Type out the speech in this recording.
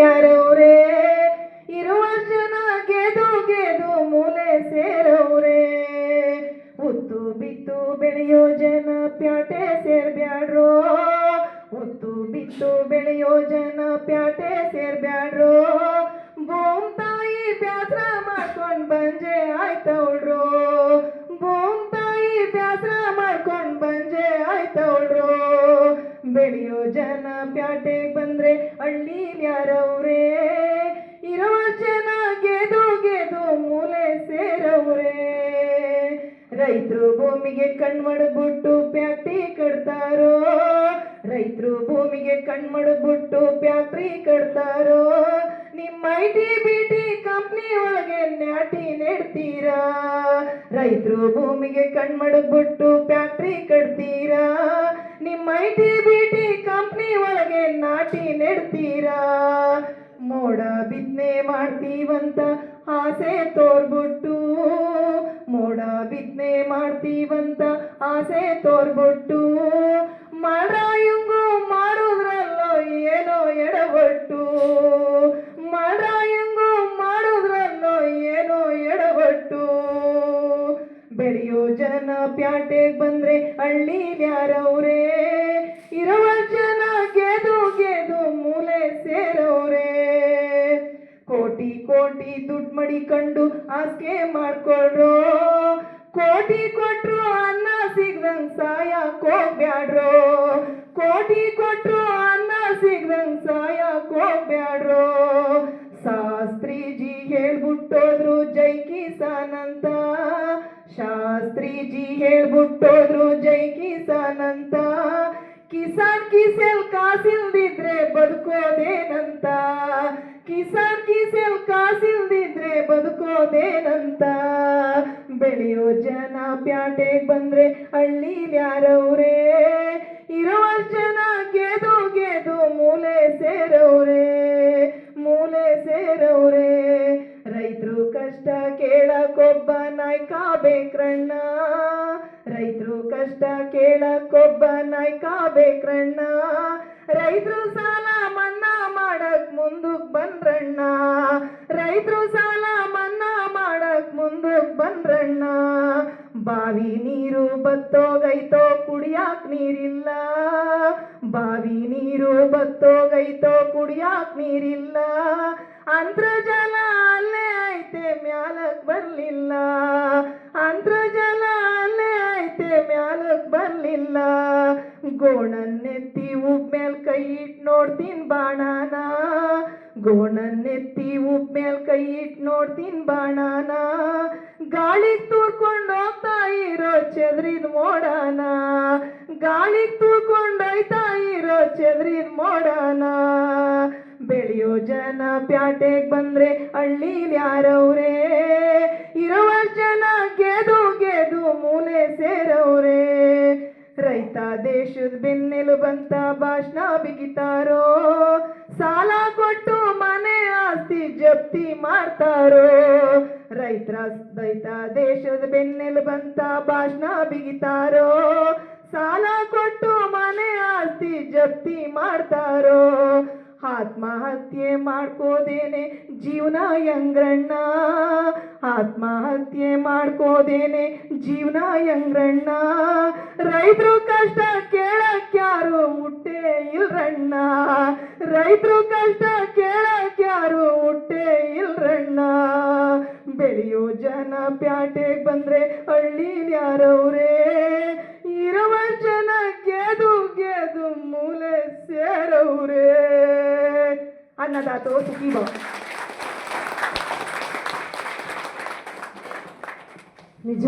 ಯಾರವ್ರೆ? ಇರುವ ಜನ ಗೆದು ಗೆದು ಮೂಲೆ ಸೇರವ್ರೆ? ಉತ್ತು ಬಿತ್ತು ಬೆಳೆಯೋ ಜನ ಪ್ಯಾಟೆ ಸೇರ್ಬ್ಯಾಡ್ರೋ? ಉತ್ತು ಬಿತ್ತು ಬೆಳೆಯೋ ಜನ ಪ್ಯಾಟೆ ಸೇರ್ಬ್ಯಾಡ್ರೋ? ಭೂಮ್ ತಾಯಿ ಬ್ಯಾಸ್ರ ಮಾಡ್ಕೊಂಡ್ ಬಂಜೆ ಆಯ್ತವಳ್ರು? ಭೂಮ್ ತಾಯಿ ಬ್ಯಾಸ್ರ ಮಾಡ್ಕೊಂಡ್ ಬೆಳೆಯೋ ಜನ ಪ್ಯಾಟೆಗೆ ಬಂದ್ರೆ ಹಳ್ಳಿ ಯಾರವ್ರೆ? ಇರೋ ಜನ ಗೆದು ಗೆದು ಮೂಲೆ ಸೇರವ್ರೆ? ರೈತರು ಭೂಮಿಗೆ ಕಣ್ಮಡ್ಬಿಟ್ಟು ಫ್ಯಾಕ್ಟ್ರಿ ಕಟ್ತಾರೋ? ರೈತರು ಭೂಮಿಗೆ ಕಣ್ಮಡ್ಬಿಟ್ಟು ಫ್ಯಾಕ್ಟ್ರಿ ಕಟ್ತಾರೋ? ನಿಮ್ಮ I T B T company ಒಳಗೆ ನ್ಯಾಟಿ ನೆಡ್ತೀರಾ? ರೈತರು ಭೂಮಿಗೆ ಕಣ್ಮಡ್ಬಿಟ್ಟು ಫ್ಯಾಕ್ಟ್ರಿ ಕಟ್ತೀರಾ? ನಿಮ್ಮ I T B T company ಒಳಗೆ ನಾಟಿ ನೆಡ್ತೀರಾ? ಮೋಡ ಬಿತ್ತನೆ ಮಾಡ್ತೀವಂತ ಆಸೆ ತೋರ್ಬಿಟ್ಟು. ಮೋಡ ಬಿತ್ತನೆ ಮಾಡ್ತೀವಂತ ಆಸೆ ತೋರ್ಬಿಟ್ಟು. ಮಳರಾಯಂಗು ಬೆಳೆಯೋ ಜನ ಪ್ಯಾಟೆಗ್ ಬಂದ್ರೆ ಹಳ್ಳಿ ಯಾರವ್ರೆ? ಇರುವ ಜನ ಗೆದು ಗೆದು ಮೂಲೆ ಸೇರವ್ರೆ? ಕೋಟಿ ಕೋಟಿ ದುಡ್ಡು ಮಡಿಕೊಂಡು ಆಸ್ಕೆ ಮಾಡ್ಕೊಳ್ರೋ? ಕೋಟಿ ಕೊಟ್ರು ಅನ್ನ ಸಿಗ್ದಂಗ್ ಸಾಯ ಹೋಗ್ಬ್ಯಾಡ್ರೋ? ಕೋಟಿ ಕೊಟ್ರು ಅನ್ನ ಸಿಗ್ದಂಗ್ ಸಾಯಾ ಹೋಗ್ಬ್ಯಾಡ್ರೋ? ಶಾಸ್ತ್ರೀಜಿ ಹೇಳ್ಬಿಟ್ಟೋದ್ರು ಜೈ ಶಾಸ್ತ್ರೀಜಿ ಹೇಳ್ಬಿಟ್ಟೋದ್ರು ಜೈ ಕಿಸಾನ್ ಅಂತ. ಕಿಸಾನ್ ಕಿಸೆಲ್ ಕಾಸಿಲ್ದಿದ್ರೆ ಬದುಕೋದೇನಂತ. ಕಿಸಾನ್ ಕಿಸೆಲ್ ಕಾಸಿಲ್ದಿದ್ರೆ ಬದುಕೋದೇನಂತ. ಬೆಳೆಯೋ ಜನ ಪ್ಯಾಟೆಗ್ ಬಂದ್ರೆ ಹಳ್ಳಿ ಯಾರವ್ರೆ? ಕಷ್ಟ ಕೇಳಕ್ಕೊಬ್ಬ ನಾಯ್ಕ ಬೇಕ್ರಣ್ಣ ರೈತರು ಕಷ್ಟ ಕೇಳಕ್ಕೊಬ್ಬ ನಾಯ್ಕ ಬೇಕ್ರಣ್ಣ ರೈತರು ಸಾಲ ಮನ್ನಾ ಮಾಡಕ್ ಮುಂದಕ್ ಬಂದ್ರಣ್ಣ ರೈತರು ಸಾಲ ಮನ್ನಾ ಮಾಡಕ್ ಮುಂದಕ್ ಬಂದ್ರಣ್ಣ ಬಾವಿ ನೀರು ಬತ್ತೋಗೈತೋ ಕುಡಿಯಾಕ್ ನೀರಿಲ್ಲ. ಬಾವಿ ನೀರು ಬತ್ತೋಗೈತೋ ಕುಡಿಯಾಕ್ ನೀರಿಲ್ಲ. ಅಂತರ್ಜಲ ಅಲ್ಲೇ ಐತೆ ಮ್ಯಾಲಕ್ ಬರ್ಲಿಲ್ಲ. ಅಂತರ್ಜಲ ಅಲ್ಲೇ ಐತೆ ಮ್ಯಾಲಕ್ ಬರ್ಲಿಲ್ಲ. ಗೋಣನ್ನೆತ್ತಿ ಉಬ್ ಮೇಲ್ ಕೈ ಇಟ್ ನೋಡ್ತೀನಿ ಬಾಣಾನ. ಗೋಣನ್ನೆತ್ತಿ ಉಬ್ ಮೇಲ್ ಕೈ ಇಟ್ ನೋಡ್ತೀನ್ ಬಾಣಾನ. ಗಾಳಿಗ್ ತೂರ್ಕೊಂಡು ಹೋಗ್ತಾ ಇರೋ ಚೆದ್ರಿದ್ ಮೋಡಾನ. ಗಾಳಿಗ್ ತೂರ್ಕೊಂಡು ಹೋಯ್ತಾ ಇರೋ ಚೆದ್ರಿದ್ ಮೋಡಾನ. ಬೆಳೆಯೋ ಜನ ಪ್ಯಾಟೆಗ್ ಬಂದ್ರೆ ಹಳ್ಳಿ ಯಾರವ್ರೆ? ಇರುವ ಜನ ಗೆದು ಗೆದು ಮೂಲೆ ಸೇರವ್ರೆ? ರೈತ ದೇಶದ ಬೆನ್ನೆಲು ಬಂತ ಭಾಷಣ ಬಿಗಿತಾರೋ? ಸಾಲ ಕೊಟ್ಟು ಮನೆ ಆಸ್ತಿ ಜಪ್ತಿ ಮಾಡ್ತಾರೋ? ರೈತರ ರೈತ ದೇಶದ ಬೆನ್ನೆಲು ಬಂತ ಭಾಷಣ ಬಿಗಿತಾರೋ? ಸಾಲ ಕೊಟ್ಟು ಮನೆ ಆಸ್ತಿ ಜಪ್ತಿ ಮಾಡ್ತಾರೋ? ಆತ್ಮಹತ್ಯೆ ಮಾಡ್ಕೋದೇನೆ ಜೀವನ ಯಂಗ್ರಣ್ಣ ಆತ್ಮಹತ್ಯೆ ಮಾಡ್ಕೋದೇನೆ ಜೀವನ ಎಂಗ್ರಣ್ಣ ರೈತರು ಕಷ್ಟ ಕೇಳಕ್ ಯಾರು ಹುಟ್ಟೆ ಇಲ್ರಣ್ಣ? ರೈತರು ಕಷ್ಟ ಕೇಳಕ್ ಯಾರು ಹುಟ್ಟೆ ಇಲ್ರಣ್ಣ? ಬೆಳೆಯೋ ಜನ ಪ್ಯಾಟೆಗೆ ಬಂದ್ರೆ ಹಳ್ಳಿ ಯಾರವ್ರೇ? ಇರುವ ಜನ ಗೆದು ಗೆದು ಮೂಲೆ ಸೇರವ್ರೆ? ಅನ್ನದಾತೋ ಸುಖಿ Ведь